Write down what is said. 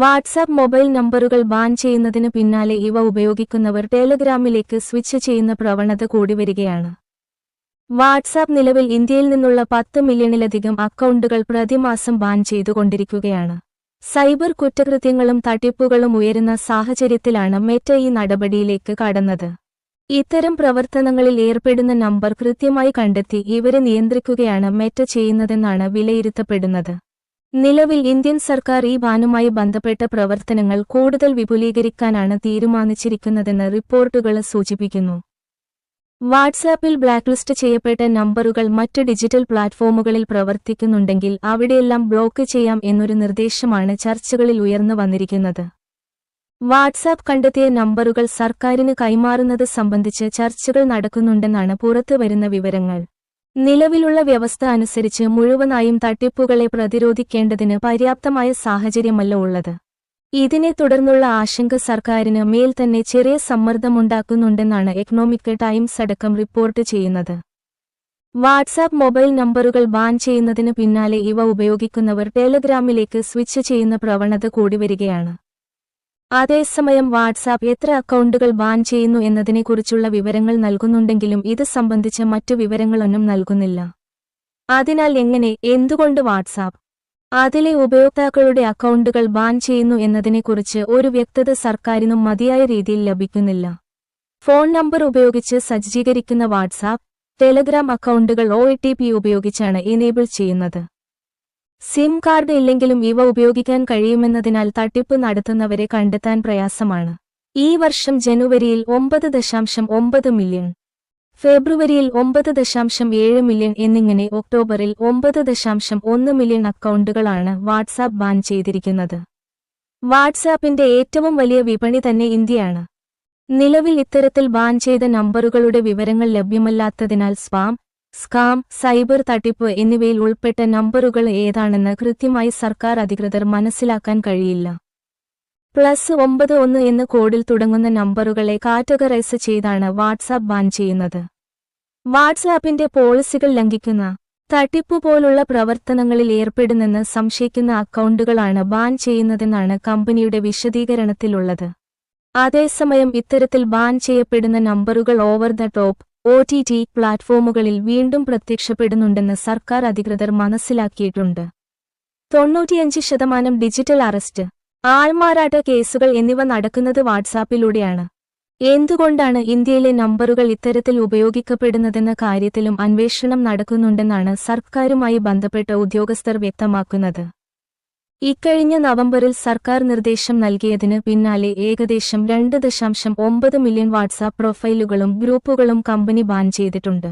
WhatsApp mobile നമ്പറുകൾ ban ചെയ്യുന്നതിന് പിന്നാലെ ഇവ ഉപയോഗിക്കുന്നവർ ടെലഗ്രാമിലേക്ക് സ്വിച്ച് ചെയ്യുന്ന പ്രവണത കൂടി വരികയാണ്. വാട്സാപ്പ് നിലവിൽ ഇന്ത്യയിൽ നിന്നുള്ള പത്ത് മില്യണിലധികം അക്കൗണ്ടുകൾ പ്രതിമാസം ബാൻ ചെയ്തുകൊണ്ടിരിക്കുകയാണ്. സൈബർ കുറ്റകൃത്യങ്ങളും തട്ടിപ്പുകളും ഉയരുന്ന സാഹചര്യത്തിലാണ് മെറ്റ ഈ നടപടിയിലേക്ക് കടന്നത്. ഇത്തരം പ്രവർത്തനങ്ങളിൽ ഏർപ്പെടുന്ന നമ്പർ കൃത്യമായി കണ്ടെത്തി ഇവരെ നിയന്ത്രിക്കുകയാണ് മെറ്റ ചെയ്യുന്നതെന്നാണ് വിലയിരുത്തപ്പെടുന്നത്. നിലവിൽ ഇന്ത്യൻ സർക്കാർ ഈ ബാനുമായി ബന്ധപ്പെട്ട പ്രവർത്തനങ്ങൾ കൂടുതൽ വിപുലീകരിക്കാനാണ് തീരുമാനിച്ചിരിക്കുന്നതെന്ന് റിപ്പോർട്ടുകൾ സൂചിപ്പിക്കുന്നു. വാട്സാപ്പിൽ ബ്ലാക്ക്ലിസ്റ്റ് ചെയ്യപ്പെട്ട നമ്പറുകൾ മറ്റ് ഡിജിറ്റൽ പ്ലാറ്റ്ഫോമുകളിൽ പ്രവർത്തിക്കുന്നുണ്ടെങ്കിൽ അവിടെയെല്ലാം ബ്ലോക്ക് ചെയ്യാം എന്നൊരു നിർദ്ദേശമാണ് ചർച്ചകളിൽ ഉയർന്നു വന്നിരിക്കുന്നത്. വാട്സാപ്പ് കണ്ടെത്തിയ നമ്പറുകൾ സർക്കാരിന് കൈമാറുന്നത് സംബന്ധിച്ച് ചർച്ചകൾ നടക്കുന്നുണ്ടെന്നാണ് പുറത്തുവരുന്ന വിവരങ്ങൾ. നിലവിലുള്ള വ്യവസ്ഥ അനുസരിച്ച് മുഴുവനായും തട്ടിപ്പുകളെ പ്രതിരോധിക്കേണ്ടതിന് പര്യാപ്തമായ സാഹചര്യമല്ല ഉള്ളത്. ഇതിനെ തുടർന്നുള്ള ആശങ്ക സർക്കാരിന് മേൽ തന്നെ ചെറിയ സമ്മർദ്ദമുണ്ടാക്കുന്നുണ്ടെന്നാണ് എക്കണോമിക് ടൈംസ് അടക്കം റിപ്പോർട്ട് ചെയ്യുന്നത്. വാട്സാപ്പ് മൊബൈൽ നമ്പറുകൾ ബാൻ ചെയ്യുന്നതിന് പിന്നാലെ ഇവ ഉപയോഗിക്കുന്നവർ ടെലഗ്രാമിലേക്ക് സ്വിച്ച് ചെയ്യുന്ന പ്രവണത കൂടി വരികയാണ്. അതേസമയം വാട്സാപ്പ് എത്ര അക്കൗണ്ടുകൾ ബാൻ ചെയ്യുന്നു എന്നതിനെക്കുറിച്ചുള്ള വിവരങ്ങൾ നൽകുന്നുണ്ടെങ്കിലും ഇത് സംബന്ധിച്ച മറ്റു വിവരങ്ങളൊന്നും നൽകുന്നില്ല. അതിനാൽ എങ്ങനെ എന്തുകൊണ്ട് വാട്സാപ്പ്? അതിലെ ഉപയോക്താക്കളുടെ അക്കൗണ്ടുകൾ ബാൻ ചെയ്യുന്നു എന്നതിനെക്കുറിച്ച് ഒരു വ്യക്തത സർക്കാരിനും മതിയായ രീതിയിൽ ലഭിക്കുന്നില്ല. ഫോൺ നമ്പർ ഉപയോഗിച്ച് സജ്ജീകരിക്കുന്ന വാട്സാപ്പ് ടെലഗ്രാം അക്കൗണ്ടുകൾ ഒ ഉപയോഗിച്ചാണ് എനേബിൾ ചെയ്യുന്നത്. സിം കാർഡ് ഇല്ലെങ്കിലും ഇവ ഉപയോഗിക്കാൻ കഴിയുമെന്നതിനാൽ തട്ടിപ്പ് നടത്തുന്നവരെ കണ്ടെത്താൻ പ്രയാസമാണ്. ഈ വർഷം ജനുവരിയിൽ ഒമ്പത് ദശാംശം ഒമ്പത് മില്യൺ ഫെബ്രുവരിയിൽ ഒമ്പത് ദശാംശം ഏഴ് മില്യൺ എന്നിങ്ങനെ ഒക്ടോബറിൽ ഒമ്പത് ദശാംശം ഒന്ന് മില്യൺ അക്കൗണ്ടുകളാണ് വാട്സാപ്പ് ബാൻ ചെയ്തിരിക്കുന്നത്. വാട്സാപ്പിന്റെ ഏറ്റവും വലിയ വിപണി തന്നെ ഇന്ത്യയാണ്. നിലവിൽ ഇത്തരത്തിൽ ബാൻ ചെയ്ത നമ്പറുകളുടെ വിവരങ്ങൾ ലഭ്യമല്ലാത്തതിനാൽ സ്പാം സ്കാം സൈബർ തട്ടിപ്പ് എന്നിവയിൽ ഉൾപ്പെട്ട നമ്പറുകൾ ഏതാണെന്ന് കൃത്യമായി സർക്കാർ അധികൃതർ മനസ്സിലാക്കാൻ കഴിയില്ല. പ്ലസ് ഒമ്പത് ഒന്ന് എന്ന കോഡിൽ തുടങ്ങുന്ന നമ്പറുകളെ കാറ്റഗറൈസ് ചെയ്താണ് വാട്സാപ്പ് ബാൻ ചെയ്യുന്നത്. വാട്സാപ്പിന്റെ പോളിസികൾ ലംഘിക്കുന്ന തട്ടിപ്പു പോലുള്ള പ്രവർത്തനങ്ങളിൽ ഏർപ്പെടുന്നെന്ന് സംശയിക്കുന്ന അക്കൗണ്ടുകളാണ് ബാൻ ചെയ്യുന്നതെന്നാണ് കമ്പനിയുടെ വിശദീകരണത്തിലുള്ളത്. അതേസമയം ഇത്തരത്തിൽ ബാൻ ചെയ്യപ്പെടുന്ന നമ്പറുകൾ over the top O T T പ്ലാറ്റ്ഫോമുകളിൽ വീണ്ടും പ്രത്യക്ഷപ്പെടുന്നുണ്ടെന്ന് സർക്കാർ അധികൃതർ മനസ്സിലാക്കിയിട്ടുണ്ട്. തൊണ്ണൂറ്റിയഞ്ച് ശതമാനം ഡിജിറ്റൽ അറസ്റ്റ് ആൾമാറാട്ട കേസുകൾ എന്നിവ നടക്കുന്നത് വാട്സാപ്പിലൂടെയാണ്. എന്തുകൊണ്ടാണ് ഇന്ത്യയിലെ നമ്പറുകൾ ഇത്തരത്തിൽ ഉപയോഗിക്കപ്പെടുന്നതെന്ന കാര്യത്തിലും അന്വേഷണം നടക്കുന്നുണ്ടെന്നാണ് സർക്കാരുമായി ബന്ധപ്പെട്ട ഉദ്യോഗസ്ഥർ വ്യക്തമാക്കുന്നത്. ഇക്കഴിഞ്ഞ നവംബറിൽ സർക്കാർ നിർദ്ദേശം നൽകിയതിന് പിന്നാലെ ഏകദേശം രണ്ട് ദശാംശം ഒമ്പത് മില്യൺ വാട്സാപ്പ് പ്രൊഫൈലുകളും ഗ്രൂപ്പുകളും കമ്പനി ബാൻ ചെയ്തിട്ടുണ്ട്.